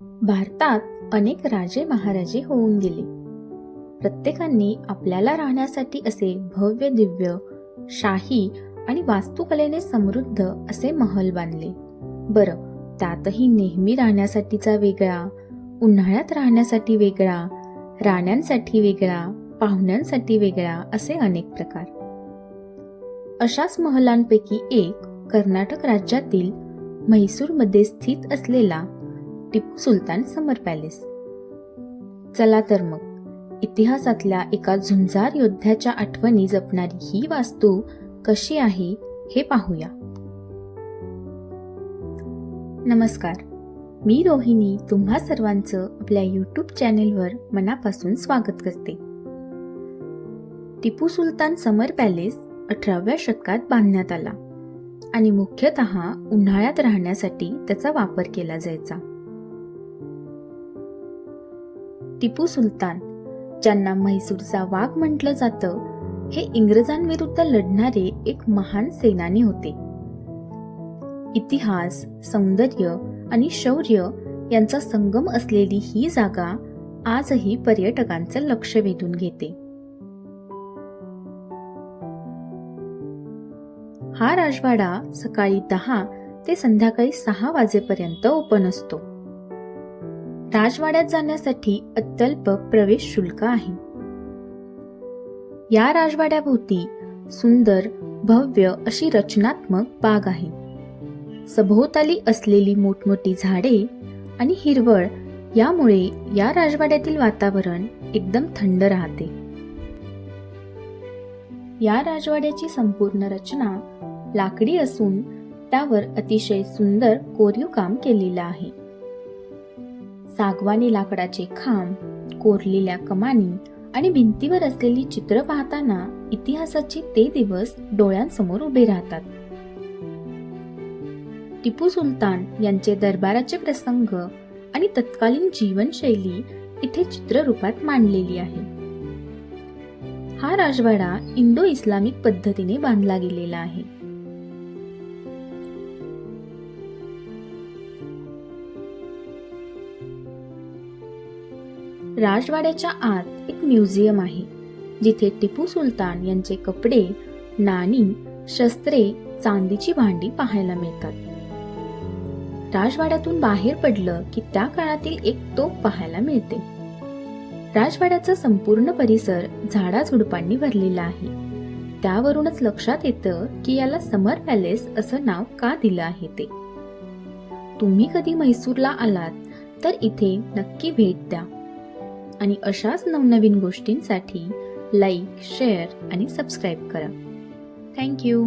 भारतात अनेक राजे महाराजे होऊन गेले. प्रत्येकांनी आपल्याला राहण्यासाठी असे भव्य दिव्य शाही आणि वास्तुकलेने समृद्ध असे महल बांधले. बरं त्यातही नेहमी राहण्यासाठीचा वेगळा उन्हाळ्यात राहण्यासाठी वेगळा राण्यांसाठी वेगळा पाहुण्यांसाठी वेगळा असे अनेक प्रकार. अशाच महलांपैकी एक कर्नाटक राज्यातील म्हैसूरमध्ये स्थित असलेला टिपू सुलतान समर पॅलेस. चला तर मग इतिहासातल्या एका झुंजार योद्ध्याच्या आठवणी जपणारी ही वास्तू कशी आहे हे पाहूया. नमस्कार मी रोहिणी तुम्हा सर्वांचं आपल्या यूट्यूब चॅनेलवर मनापासून स्वागत करते. टिपू सुलतान समर पॅलेस अठराव्या शतकात बांधण्यात आला आणि मुख्यतः उन्हाळ्यात राहण्यासाठी त्याचा वापर केला जायचा. टिपू सुलतान ज्यांना म्हैसूरचा वाघ म्हटलं जातं हे इंग्रजांविरुद्ध लढणारे एक महान सेनानी होते. इतिहास सौंदर्य आणि शौर्य यांचा संगम असलेली ही जागा आजही पर्यटकांचं लक्ष वेधून घेते. हा राजवाडा सकाळी दहा ते संध्याकाळी सहा वाजेपर्यंत ओपन असतो. राजवाड्यात जाण्यासाठी अत्यल्प प्रवेश शुल्क आहे. या राजवाड्याभोवती सुंदर भव्य अशी रचनात्मक बाग आहे. सभोवताली असलेली मोठमोठी झाडे आणि हिरवळ यामुळे या राजवाड्यातील वातावरण एकदम थंड राहते. या राजवाड्याची संपूर्ण रचना लाकडी असून त्यावर अतिशय सुंदर कोरीव काम केलेलं आहे. सागवानी लाकडाचे खांब कोरलेल्या कमानी आणि भिंतीवर असलेली चित्र पाहताना इतिहासाचे ते दिवस डोळ्यांसमोर उभे राहतात. टिपू सुलतान यांचे दरबाराचे प्रसंग आणि तत्कालीन जीवनशैली इथे चित्ररूपात मांडलेली आहे. हा राजवाडा इंडो इस्लामिक पद्धतीने बांधला गेलेला आहे. राजवाड्याच्या आत एक म्युझियम आहे जिथे टिपू सुलतान यांचे कपडे नाणी शस्त्रे चांदीची भांडी पाहायला मिळतात. राजवाड्यातून बाहेर पडलं की त्या काळातील एक तोप पाहायला मिळते. राजवाड्याचा संपूर्ण परिसर झाडाझुडपांनी भरलेला आहे. त्यावरूनच लक्षात येतं की याला समर पॅलेस असं नाव का दिलं आहे ते. तुम्ही कधी म्हैसूरला आलात तर इथे नक्की भेट द्या. आणि अशाच नवनवीन गोष्टींसाठी लाईक शेअर आणि सबस्क्राईब करा. Thank you